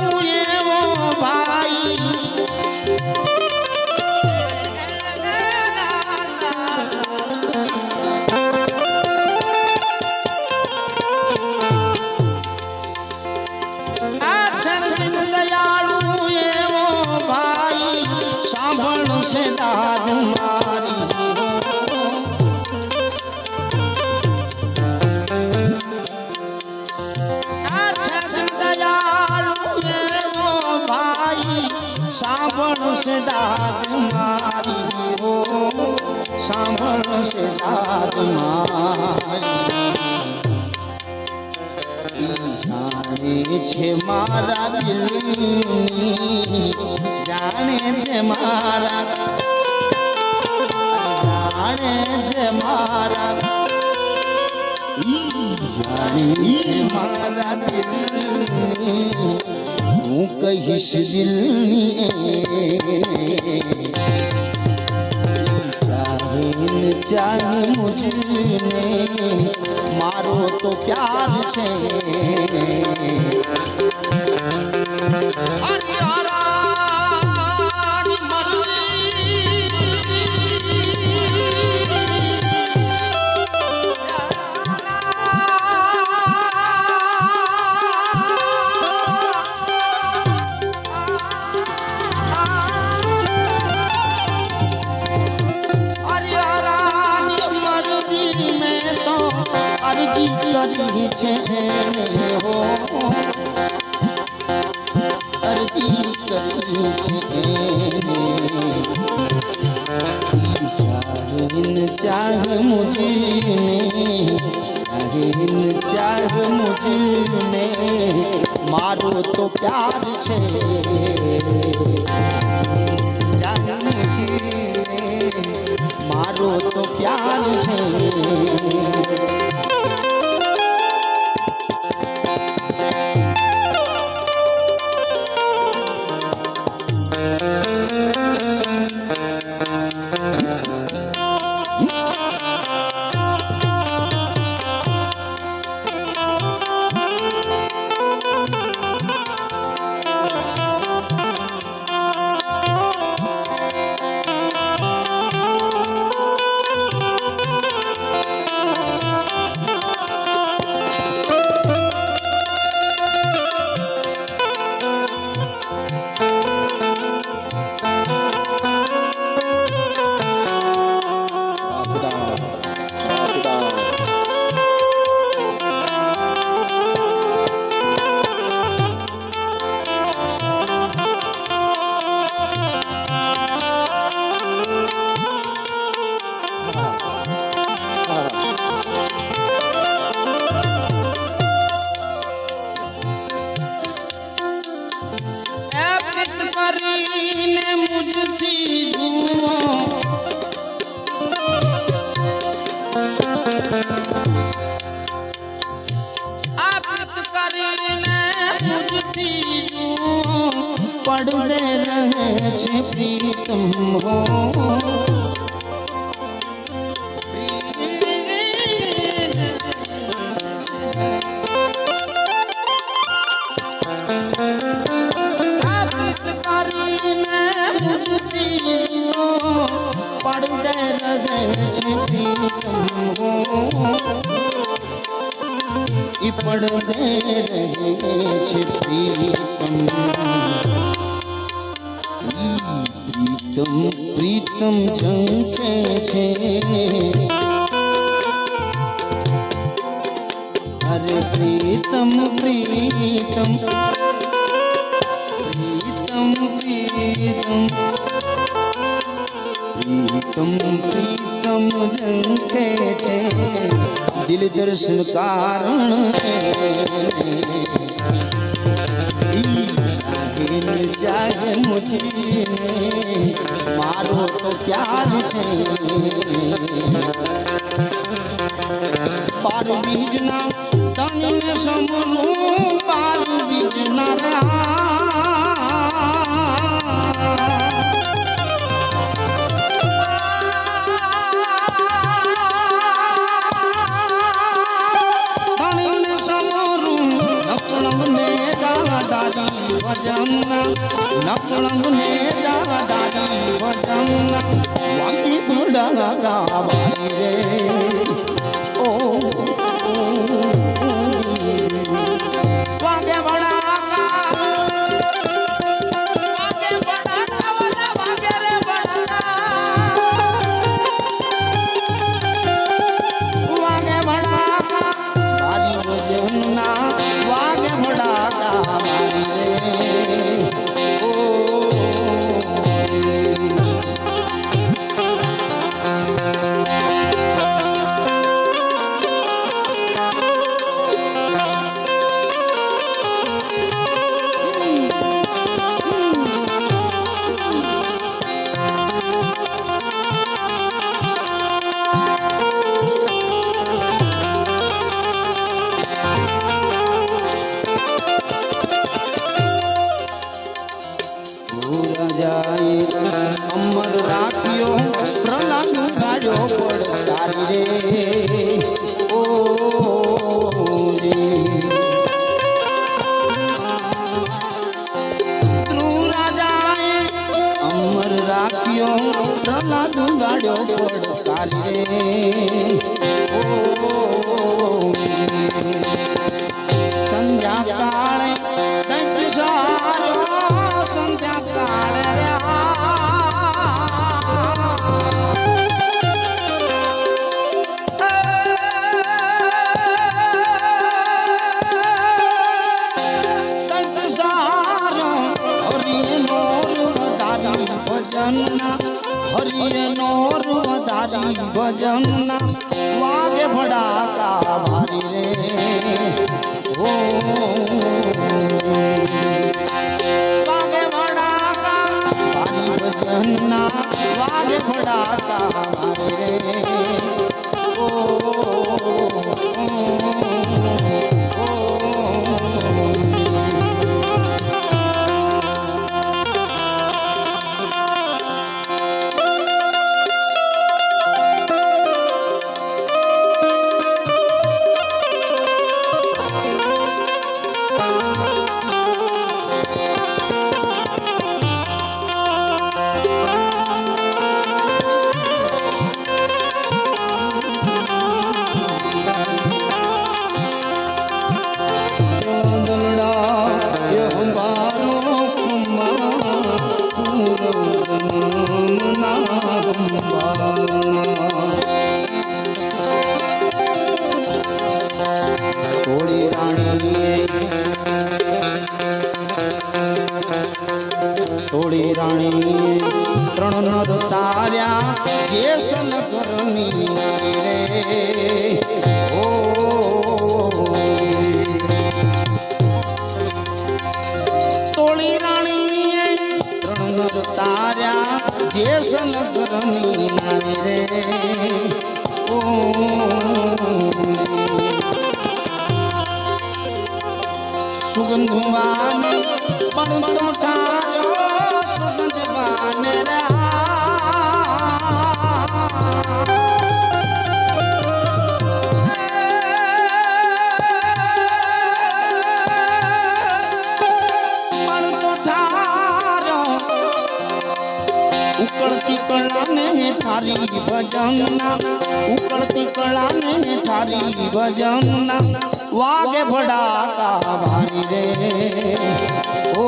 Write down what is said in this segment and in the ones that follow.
Oh yeah. સાંભળશે દાદ મારી ઓ સાંભળશે દાદ મારી જાણે છે મારા દિલની જાણે છે મારા જાણે છે મારા ઈ જાણે છે મારા દિલની હું કહીશ દિલની ચાહે ન ચાહે મારો તો પ્યાર છે. ચાહ મુજીને ચાહીન ચાહ મુજીને મારો તો પ્યાર છે ચાહ મુજીને મારો તો પ્યાર છે પડદે રહે છે પ્રીતમ હો. આ પડદે રહે છે પ્રીતમ પ્રીતમ પ્રીતમ ઝંખે છે અરે પ્રીતમ પ્રીતમ પ્રીતમ પ્રીતમ પ્રીતમ. પ્રીતમ ઝંખે છે દિલ દર્શન કારણ જાગે જાગે મુજીને મારો તો પ્યાર છે પાર બીજના તને સમરું પાર બીજના રહ્યા નકળંગ જા દાડી ભજન વાગી બુડા ગાવારી રે. અમર રાખ્યો પ્રહલાદ ગાડ્યો થોડી રાણી. થોડી રાણી ત્રણ નર તાર્યા જે કરની રે તોળી રાણી ત્રણ નર તાર્યા જે કરની રે ઓ ઉકળતી કળાને ઠારી ભજન ઉકળતી કળાને ઠારી ભજન વાગે ભડાકા ભારી રે. ઓ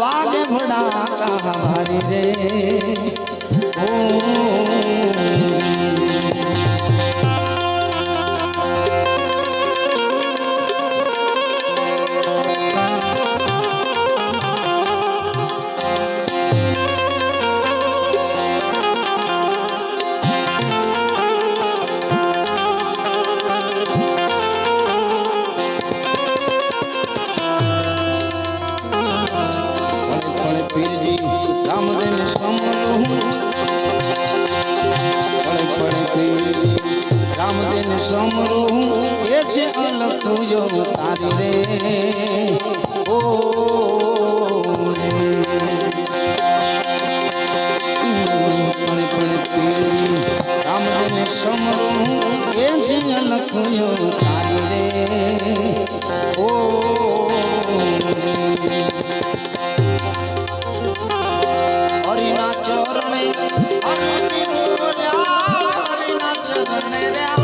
વાગે ભડાકા ભારી રે. ઓ রয়েছে অলক তুজো তারে রে। ও সমরু এসে অলক তুজো তারে চরণে হরিণা চরণে রে।